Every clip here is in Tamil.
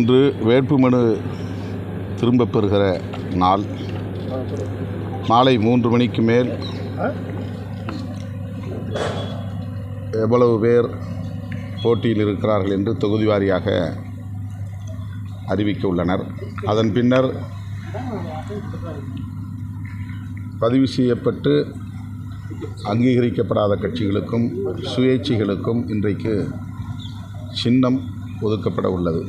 இன்று வேட்புமனு திரும்பப் பெறுகிற நாள். மாலை மூன்று மணிக்கு மேல் எவ்வளவு பேர் போட்டியில் இருக்கிறார்கள் என்று தொகுதி வாரியாக அறிவிக்க உள்ளனர். அதன் பின்னர் பதிவு செய்யப்பட்டு அங்கீகரிக்கப்படாத கட்சிகளுக்கும் சுயேட்சைகளுக்கும் இன்றைக்கு சின்னம் ஒதுக்கப்பட உள்ளது.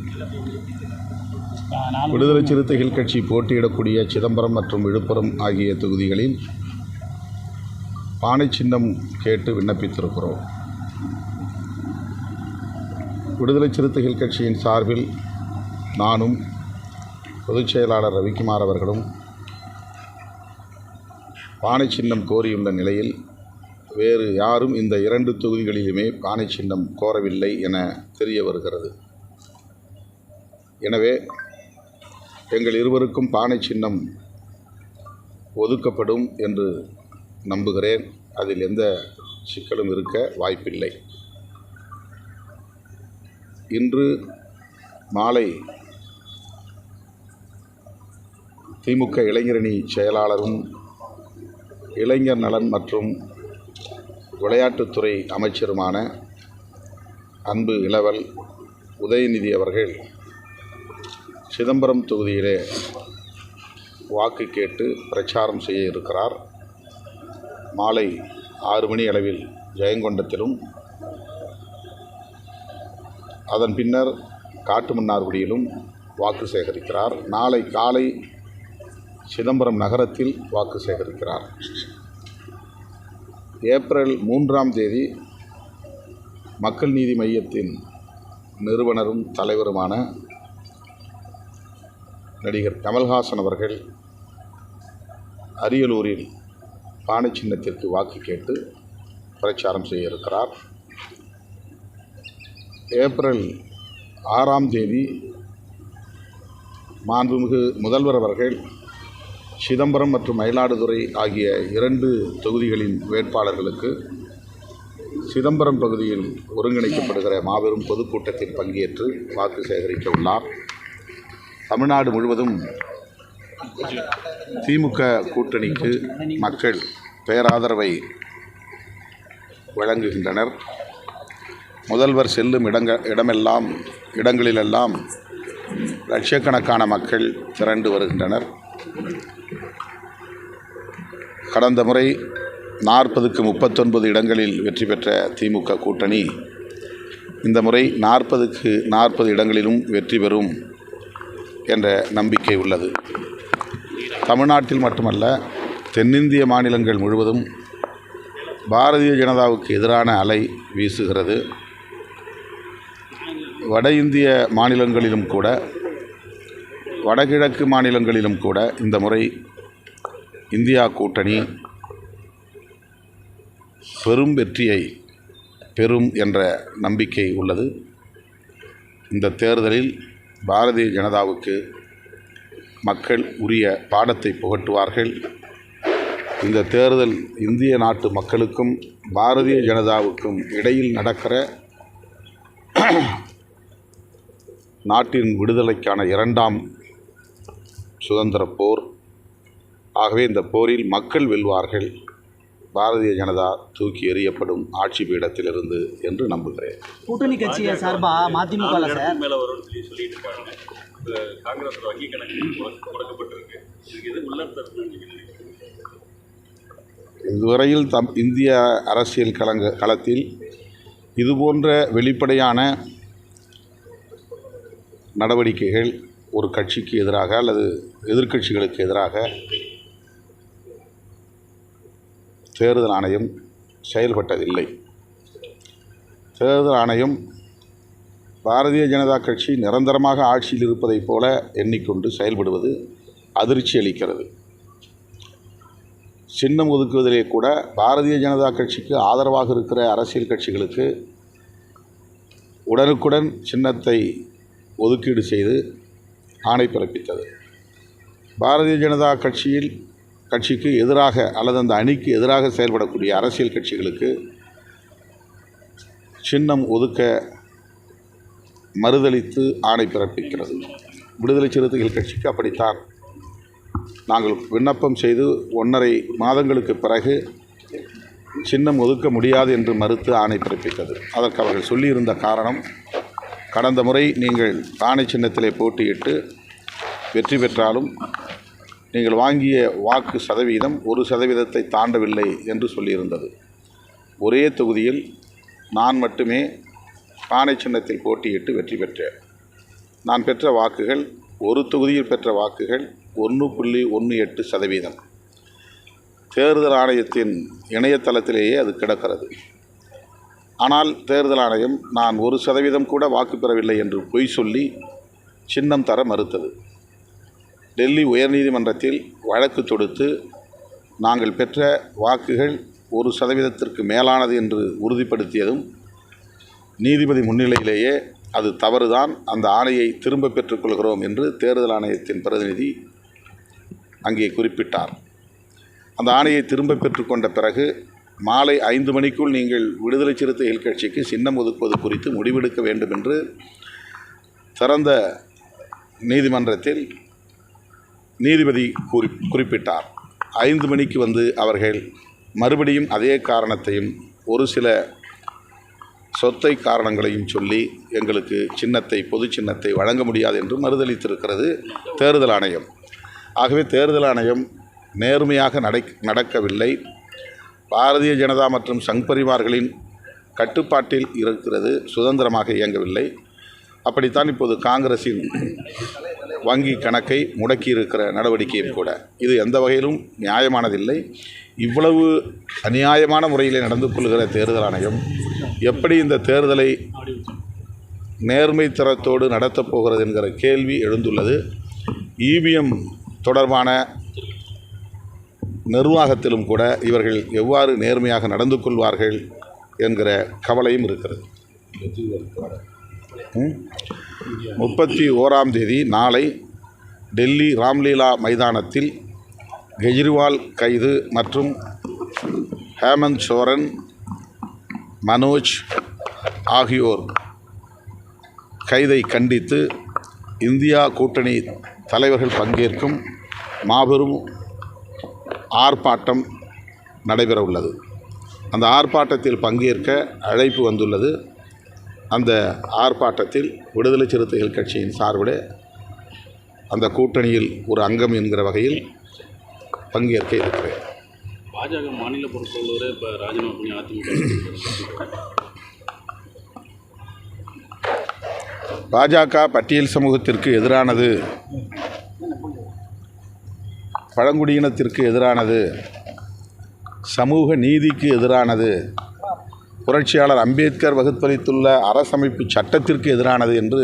விடுதலை சிறுத்தைகள் கட்சி போட்டியிடக்கூடிய சிதம்பரம் மற்றும் விழுப்புரம் ஆகிய தொகுதிகளில் பானை சின்னம் கேட்டு விண்ணப்பித்திருக்கிறோம். விடுதலை சிறுத்தைகள் கட்சியின் சார்பில் நானும் பொதுச் செயலாளர் ரவிக்குமார் அவர்களும் பானை சின்னம் கோரியுள்ள நிலையில் வேறு யாரும் இந்த இரண்டு தொகுதிகளிலுமே பானை சின்னம் கோரவில்லை என தெரிய வருகிறது. எனவே எங்கள் இருவருக்கும் பானை சின்னம் ஒதுக்கப்படும் என்று நம்புகிறேன். அதில் எந்த சிக்கலும் இருக்க வாய்ப்பில்லை. இன்று மாலை திமுக இளைஞரணி செயலாளரும் இளைஞர் நலன் மற்றும் விளையாட்டுத்துறை அமைச்சருமான அன்பு இளவல் உதயநிதி அவர்கள் சிதம்பரம் தொகுதியிலே வாக்கு கேட்டு பிரச்சாரம் செய்ய இருக்கிறார். மாலை ஆறு மணி அளவில் ஜெயங்கொண்டத்திலும் அதன் பின்னர் காட்டுமன்னார்குடியிலும் வாக்கு சேகரிக்கிறார். நாளை காலை சிதம்பரம் நகரத்தில் வாக்கு சேகரிக்கிறார். ஏப்ரல் மூன்றாம் தேதி மக்கள் நீதி மையத்தின் நிறுவனரும் தலைவருமான நடிகர் கமல்ஹாசன் அவர்கள் அரியலூரில் பானை சின்னத்திற்கு வாக்கு கேட்டு பிரச்சாரம் செய்ய இருக்கிறார். ஏப்ரல் ஆறாம் தேதி மாண்புமிகு முதல்வர் அவர்கள் சிதம்பரம் மற்றும் மயிலாடுதுறை ஆகிய இரண்டு தொகுதிகளின் வேட்பாளர்களுக்கு சிதம்பரம் பகுதியில் ஒருங்கிணைக்கப்படுகிற மாபெரும் பொதுக்கூட்டத்தில் பங்கேற்று வாக்கு சேகரிக்க உள்ளார். தமிழ்நாடு முழுவதும் திமுக கூட்டணிக்கு மக்கள் பேராதரவை வழங்குகின்றனர். முதல்வர் செல்லும் இடங்க இடமெல்லாம் இடங்களிலெல்லாம் லட்சக்கணக்கான மக்கள் திரண்டு வருகின்றனர். கடந்த முறை நாற்பதுக்கு முப்பத்தொன்பது இடங்களில் வெற்றி பெற்ற திமுக கூட்டணி இந்த முறை நாற்பதுக்கு நாற்பது இடங்களிலும் வெற்றி பெறும் என்ற நம்பிக்கை உள்ளது. தமிழ்நாட்டில் மட்டுமல்ல தென்னிந்திய மாநிலங்கள் முழுவதும் பாரதிய ஜனதாவுக்கு எதிரான அலை வீசுகிறது. வட இந்திய மாநிலங்களிலும் கூட வடகிழக்கு மாநிலங்களிலும் கூட இந்த முறை இந்தியா கூட்டணி பெரும் வெற்றியை பெறும் என்ற நம்பிக்கை உள்ளது. இந்த தேர்தலில் பாரதிய ஜனதாவுக்கு மக்கள் உரிய பாடத்தை புகட்டுவார்கள். இந்த தேர்தல் இந்திய நாட்டு மக்களுக்கும் பாரதிய ஜனதாவுக்கும் இடையில் நடக்கிற நாட்டின் விடுதலைக்கான இரண்டாம் சுதந்திர போர். ஆகவே இந்த போரில் மக்கள் வெல்வார்கள். பாரதிய ஜனதா தூக்கி எறியப்படும் ஆட்சி பீடத்திலிருந்து என்று நம்புகிறேன். கூட்டணி கட்சியை சார்பா மதிமுக மேல வரும்னு சொல்லி சொல்லிட்டு இருக்காங்க காங்கிரஸ் வங்கி கணக்கு முடக்க- முடக்கப்பட்டிருக்கு இதுவரையில் தம் இந்திய அரசியல் களங்க களத்தில் இதுபோன்ற வெளிப்படையான நடவடிக்கைகள் ஒரு கட்சிக்கு எதிராக அல்லது எதிர்க்கட்சிகளுக்கு எதிராக தேர்தல் ஆணையம் செயல்பட்டதில்லை. தேர்தல் ஆணையம் பாரதிய ஜனதா கட்சி நிரந்தரமாக ஆட்சியில் இருப்பதைப் போல எண்ணிக்கொண்டு செயல்படுவது அதிர்ச்சி அளிக்கிறது. சின்னம் ஒதுக்குவதிலே கூட பாரதிய ஜனதா கட்சிக்கு ஆதரவாக இருக்கிற அரசியல் கட்சிகளுக்கு உடனுக்குடன் சின்னத்தை ஒதுக்கீடு செய்து ஆணை பிறப்பித்தது. பாரதிய ஜனதா கட்சியில் கட்சிக்கு எதிராக அல்லது அந்த அணிக்கு எதிராக செயல்படக்கூடிய அரசியல் கட்சிகளுக்கு சின்னம் ஒதுக்க மறுதளித்து ஆணை பிறப்பிக்கிறது. விடுதலை சிறுத்தைகள் கட்சிக்கு அப்படித்தான் நாங்கள் விண்ணப்பம் செய்து ஒன்றரை மாதங்களுக்கு பிறகு சின்னம் ஒதுக்க முடியாது என்று மறுத்து ஆணை பிறப்பித்தது. அதற்கு அவர்கள் சொல்லியிருந்த காரணம் கடந்த முறை நீங்கள் ஆணை சின்னத்திலே போட்டியிட்டு வெற்றி பெற்றாலும் நீங்கள் வாங்கிய வாக்கு சதவீதம் ஒரு சதவீதத்தை தாண்டவில்லை என்று சொல்லியிருந்தது. ஒரே தொகுதியில் நான் மட்டுமே பானை சின்னத்தில் போட்டியிட்டு வெற்றி பெற்றேன். நான் பெற்ற வாக்குகள் ஒரு தொகுதியில் பெற்ற வாக்குகள் ஒன்று புள்ளி ஒன்று எட்டு சதவீதம். தேர்தல் ஆணையத்தின் இணையதளத்திலேயே அது கிடக்கிறது. ஆனால் தேர்தல் ஆணையம் நான் ஒரு சதவீதம் கூட வாக்கு பெறவில்லை என்று பொய் சொல்லி சின்னம் தர மறுத்தது. டெல்லி உயர்நீதிமன்றத்தில் வழக்கு தொடுத்து நாங்கள் பெற்ற வாக்குகள் ஒரு சதவீதத்திற்கு மேலானது என்று உறுதிப்படுத்தியதும் நீதிபதி முன்னிலையிலேயே அது தவறுதான் அந்த ஆணையை திரும்ப பெற்றுக்கொள்கிறோம் என்று தேர்தல் ஆணையத்தின் பிரதிநிதி அங்கே குறிப்பிட்டார். அந்த ஆணையை திரும்ப பெற்றுக்கொண்ட பிறகு மாலை ஐந்து மணிக்குள் நீங்கள் விடுதலை சிறுத்தைகள் கட்சிக்கு சின்னம் ஒதுக்குவது குறித்து முடிவெடுக்க வேண்டும் என்று திறந்த நீதிமன்றத்தில் நீதிபதி குறி குறிப்பிட்டார். ஐந்து மணிக்கு வந்து அவர்கள் மறுபடியும் அதே காரணத்தையும் ஒரு சில சொத்தை காரணங்களையும் சொல்லி எங்களுக்கு சின்னத்தை பொது சின்னத்தை வழங்க முடியாது என்று மறுதளித்திருக்கிறது தேர்தல் ஆணையம். ஆகவே தேர்தல் ஆணையம் நேர்மையாக நடை நடக்கவில்லை. பாரதிய ஜனதா மற்றும் சங் பரிவார்களின் கட்டுப்பாட்டில் இருக்கிறது சுதந்திரமாக இயங்கவில்லை. அப்படித்தான் இப்போது காங்கிரஸின் வங்கி கணக்கை முடக்கியிருக்கிற நடவடிக்கையும் கூட. இது எந்த வகையிலும் நியாயமானதில்லை. இவ்வளவு அநியாயமான முறையில் நடந்து கொள்கிற தேர்தல் ஆணையம் எப்படி இந்த தேர்தலை நேர்மை தரத்தோடு நடத்தப் போகிறது என்கிற கேள்வி எழுந்துள்ளது. இவிஎம் தொடர்பான நிர்வாகத்திலும் கூட இவர்கள் எவ்வாறு நேர்மையாக நடந்து கொள்வார்கள் என்கிற கவலையும் இருக்கிறது. முப்பத்தி ஓராம் தேதி நாளை டெல்லி ராம்லீலா மைதானத்தில் கெஜ்ரிவால் கைது மற்றும் ஹேமந்த் சோரன் மனோஜ் ஆகியோர் கைதை கண்டித்து இந்தியா கூட்டணி தலைவர்கள் பங்கேற்கும் மாபெரும் ஆர்ப்பாட்டம் நடைபெற உள்ளது அந்த ஆர்ப்பாட்டத்தில் பங்கேற்க அழைப்பு வந்துள்ளது. அந்த ஆர்ப்பாட்டத்தில் விடுதலை சிறுத்தைகள் கட்சியின் சார்பில் அந்த கூட்டணியில் ஒரு அங்கம் என்கிற வகையில் பங்கேற்க இருக்கிறேன். பாஜக மாநில பொறுப்பாளரே இப்போ ராஜினாமா பண்ணி அதிமுக பாஜக பட்டியல் சமூகத்திற்கு எதிரானது பழங்குடியினத்திற்கு எதிரானது சமூக நீதிக்கு எதிரானது புரட்சியாளர் அம்பேத்கர் வகுப்பளித்துள்ள அரசமைப்பு சட்டத்திற்கு எதிரானது என்று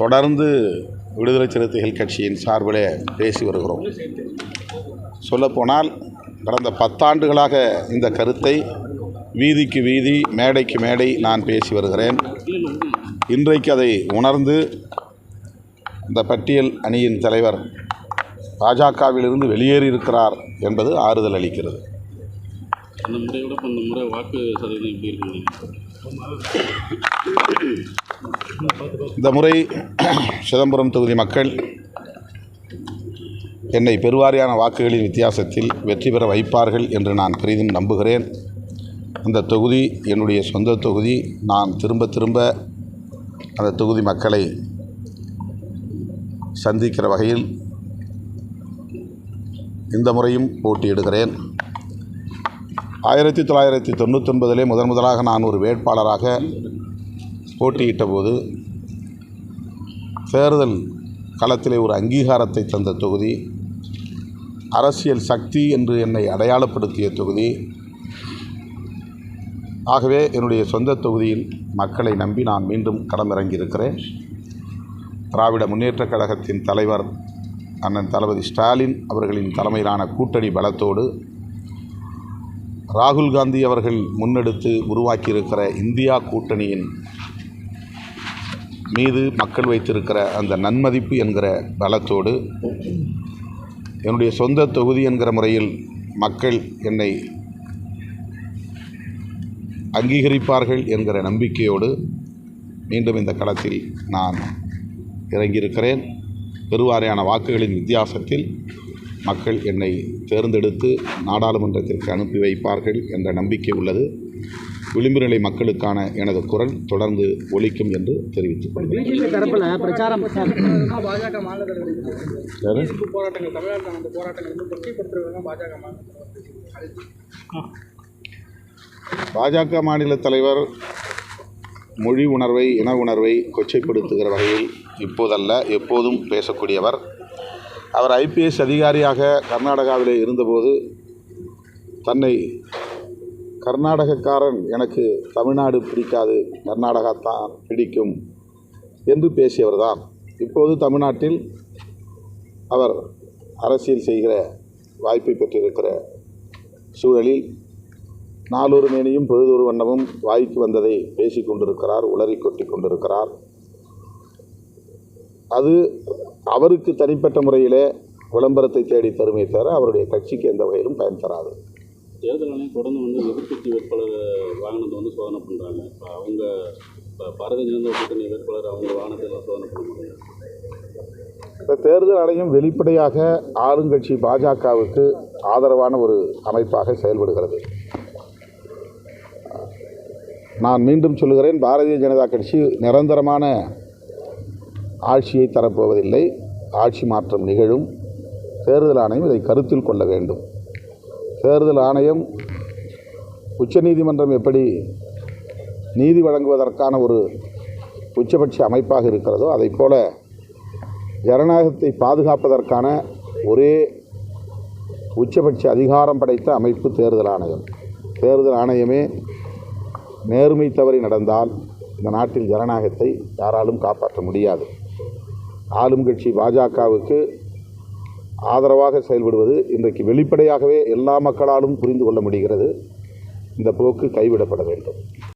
தொடர்ந்து விடுதலை சிறுத்தைகள் கட்சியின் சார்பிலே பேசி வருகிறோம். சொல்லப்போனால் கடந்த பத்தாண்டுகளாக இந்த கருத்தை வீதிக்கு வீதி மேடைக்கு மேடை நான் பேசி வருகிறேன். இன்றைக்கு அதை உணர்ந்து இந்த பட்டியல் அணியின் தலைவர் பாஜகவிலிருந்து வெளியேறியிருக்கிறார் என்பது ஆறுதல் அளிக்கிறது. அந்த முறையோட இப்போ இந்த முறை வாக்கு சதவீதம் எப்படி இருக்குங்க இந்த முறை சிதம்பரம் தொகுதி மக்கள் என்னை பெருவாரியான வாக்குகளின் வித்தியாசத்தில் வெற்றி பெற வைப்பார்கள் என்று நான் பெரிதும் நம்புகிறேன். அந்த தொகுதி என்னுடைய சொந்த தொகுதி. நான் திரும்ப திரும்ப அந்த தொகுதி மக்களை சந்திக்கிற வகையில் இந்த முறையும் போட்டியிடுகிறேன். ஆயிரத்தி தொள்ளாயிரத்தி தொண்ணூத்தொன்பதிலே முதன் முதலாக நான் ஒரு வேட்பாளராக போட்டியிட்ட போது தேர்தல் களத்திலே ஒரு அங்கீகாரத்தை தந்த தொகுதி அரசியல் சக்தி என்று என்னை அடையாளப்படுத்திய தொகுதி ஆகவே என்னுடைய சொந்த தொகுதியில் மக்களை நம்பி நான் மீண்டும் களமிறங்கியிருக்கிறேன் திராவிட முன்னேற்றக் கழகத்தின் தலைவர் அண்ணன் தளபதி ஸ்டாலின் அவர்களின் தலைமையிலான கூட்டணி பலத்தோடு ராகுல் காந்தி அவர்கள் முன்னெடுத்து உருவாக்கியிருக்கிற இந்தியா கூட்டணியின் மீது மக்கள் வைத்திருக்கிற அந்த நன்மதிப்பு என்கிற பலத்தோடு என்னுடைய சொந்த தொகுதி என்கிற முறையில் மக்கள் என்னை அங்கீகரிப்பார்கள் என்கிற நம்பிக்கையோடு மீண்டும் இந்த களத்தில் நான் இறங்கியிருக்கிறேன். பெருவாரியான வாக்குகளின் வித்தியாசத்தில் மக்கள் என்னை தேர்ந்தெடுத்து நாடாளுமன்றத்திற்கு அனுப்பி வைப்பார்கள் என்ற நம்பிக்கை உள்ளது. விளிம்பு நிலை மக்களுக்கான எனது குரல் தொடர்ந்து ஒலிக்கும் என்று தெரிவித்துக் கொள்கிறேன். பாஜக மாநில தலைவர் மொழி உணர்வை இன உணர்வை கொச்சைப்படுத்துகிற வகையில் இப்போதல்ல எப்போதும் பேசக்கூடியவர் அவர் ஐபிஎஸ் அதிகாரியாக கர்நாடகாவிலே இருந்தபோது தன்னை கர்நாடகக்காரன் எனக்கு தமிழ்நாடு பிடிக்காது கர்நாடகா தான் பிடிக்கும் என்று பேசியவர்தான். இப்போது தமிழ்நாட்டில் அவர் அரசியல் செய்கிற வாய்ப்பை பெற்றிருக்கிற சூழலில் நாளொரு மேனியும் பொழுதொரு வண்ணமும் வாய்க்கு வந்ததை பேசிக் கொண்டிருக்கிறார் உளறி கொட்டி கொண்டிருக்கிறார் அது அவருக்கு தனிப்பட்ட முறையிலே விளம்பரத்தை தேடி தருமே தவிர அவருடைய கட்சிக்கு எந்த வகையிலும் பயன் தராது. தேர்தல் ஆணையம் தொடர்ந்து வந்து எதிர்க்கட்சி வேட்பாளர் வாகனத்தை வந்து சோதனை பண்ணுறாங்க இப்போ அவங்க இப்போ பாரதிய ஜனதா கூட்டணி வேட்பாளர் அவங்க வாகனத்தை சோதனை பண்ண முடியும் இந்த தேர்தல் ஆணையம் வெளிப்படையாக ஆளுங்கட்சி பாஜகவுக்கு ஆதரவான ஒரு அமைப்பாக செயல்படுகிறது. நான் மீண்டும் சொல்லுகிறேன் பாரதிய ஜனதா கட்சி நிரந்தரமான ஆட்சியை தரப்போவதில்லை. ஆட்சி மாற்றம் நிகழும். தேர்தல் ஆணையம் இதை கருத்தில் கொள்ள வேண்டும். தேர்தல் ஆணையம் உச்சநீதிமன்றம் எப்படி நீதி வழங்குவதற்கான ஒரு உச்சபட்ச அமைப்பாக இருக்கிறதோ அதை போல ஜனநாயகத்தை பாதுகாப்பதற்கான ஒரே உச்சபட்ச அதிகாரம் படைத்த அமைப்பு தேர்தல் ஆணையம். தேர்தல் ஆணையமே நேர்மை தவறி நடந்தால் இந்த நாட்டில் ஜனநாயகத்தை யாராலும் காப்பாற்ற முடியாது. ஆளும் கட்சி பாஜகவுக்கு ஆதரவாக செயல்படுவது இன்றைக்கு வெளிப்படையாகவே எல்லா மக்களாலும் புரிந்து கொள்ள முடிகிறது. இந்த போக்கு கைவிடப்பட வேண்டும்.